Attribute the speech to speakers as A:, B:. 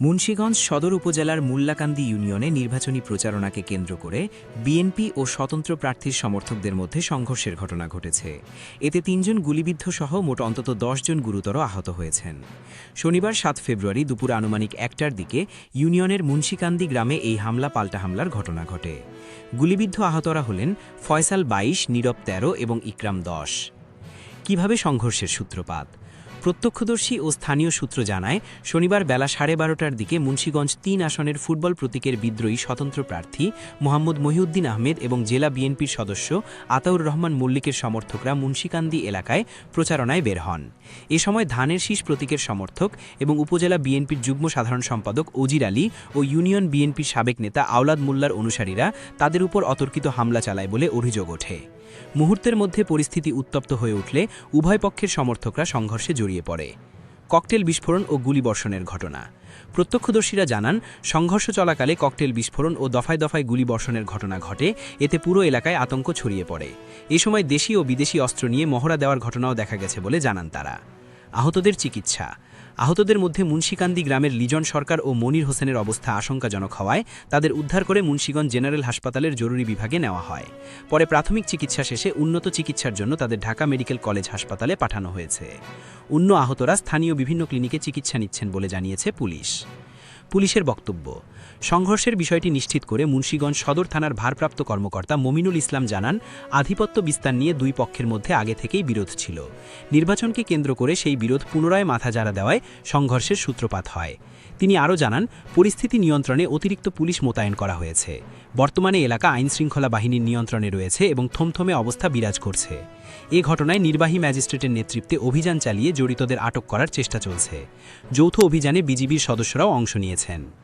A: মুন্সীগঞ্জ সদর উপজেলার মুল্লাকান্দি ইউনিয়নে নির্বাচনী প্রচারণাকে কেন্দ্র করে বিএনপি ও স্বতন্ত্র প্রার্থীর সমর্থকদের মধ্যে সংঘর্ষের ঘটনা ঘটেছে। এতে তিনজন গুলিবিদ্ধ সহ মোট অন্তত জন গুরুতর আহত হয়েছেন। শনিবার সাত ফেব্রুয়ারি দুপুর আনুমানিক একটার দিকে ইউনিয়নের মুন্সীকান্দি গ্রামে এই হামলা পাল্টা হামলার ঘটনা ঘটে। গুলিবিদ্ধ আহতরা হলেন ফয়সাল বাইশ, নীরব তেরো এবং ইকরাম দশ। কীভাবে সংঘর্ষের সূত্রপাত? প্রত্যক্ষদর্শী ও স্থানীয় সূত্র জানায়, শনিবার বেলা সাড়ে বারোটার দিকে মুন্সীগঞ্জ তিন আসনের ফুটবল প্রতীকের বিদ্রোহী স্বতন্ত্র প্রার্থী মোহাম্মদ মহিউদ্দিন আহমেদ এবং জেলা বিএনপির সদস্য আতাউর রহমান মল্লিকের সমর্থকরা মুন্সীকান্দি এলাকায় প্রচারণায় বের হন। এ সময় ধানের শীষ প্রতীকের সমর্থক এবং উপজেলা বিএনপির যুগ্ম সাধারণ সম্পাদক অজির আলী ও ইউনিয়ন বিএনপির সাবেক নেতা আওলাদ মোল্লার অনুসারীরা তাদের উপর অতর্কিত হামলা চালায় বলে অভিযোগ ওঠে। মুহূর্তের মধ্যে পরিস্থিতি উত্তপ্ত হয়ে উঠলে উভয় পক্ষের সমর্থকরা সংঘর্ষে জড়িয়ে পড়ে। ককটেল বিস্ফোরণ ও গুলিবর্ষণের ঘটনা। প্রত্যক্ষদর্শীরা জানান, সংঘর্ষ চলাকালে ককটেল বিস্ফোরণ ও দফায় দফায় গুলিবর্ষণের ঘটনা ঘটে, এতে পুরো এলাকায় আতঙ্ক ছড়িয়ে পড়ে। এ সময় দেশি ও বিদেশি অস্ত্র নিয়ে মহড়া দেওয়ার ঘটনাও দেখা গেছে বলে জানান তারা। আহতদের চিকিৎসা। আহতদের মধ্যে মুন্সীকান্দি গ্রামের লিজন সরকার ও মনির হোসেনের অবস্থা আশঙ্কাজনক হওয়ায় তাদের উদ্ধার করে মুন্সীগঞ্জ জেনারেল হাসপাতালের জরুরি বিভাগে নেওয়া হয়। পরে প্রাথমিক চিকিৎসা শেষে উন্নত চিকিৎসার জন্য তাদের ঢাকা মেডিকেল কলেজ হাসপাতালে পাঠানো হয়েছে। অন্য আহতরা স্থানীয় বিভিন্ন ক্লিনিকে চিকিৎসা নিচ্ছেন বলে জানিয়েছে পুলিশ। পুলিশের বক্তব্য। সংঘর্ষের বিষয়টি নিশ্চিত করে মুন্সীগঞ্জ সদর থানার ভারপ্রাপ্ত কর্মকর্তা মমিনুল ইসলাম জানান, আধিপত্য বিস্তার নিয়ে দুই পক্ষের মধ্যে আগে থেকেই বিরোধ ছিল। নির্বাচনকে কেন্দ্র করে সেই বিরোধ পুনরায় মাথাজাড়া দেওয়ায় সংঘর্ষের সূত্রপাত হয়। তিনি আরও জানান, পরিস্থিতি নিয়ন্ত্রণে অতিরিক্ত পুলিশ মোতায়েন করা হয়েছে। বর্তমানে এলাকা আইনশৃঙ্খলা বাহিনীর নিয়ন্ত্রণে রয়েছে এবং থমথমে অবস্থা বিরাজ করছে। এ ঘটনায় নির্বাহী ম্যাজিস্ট্রেটের নেতৃত্বে অভিযান চালিয়ে জড়িতদের আটক করার চেষ্টা চলছে। যৌথ অভিযানে বিজিবির সদস্যরাও অংশ নিয়েছেন।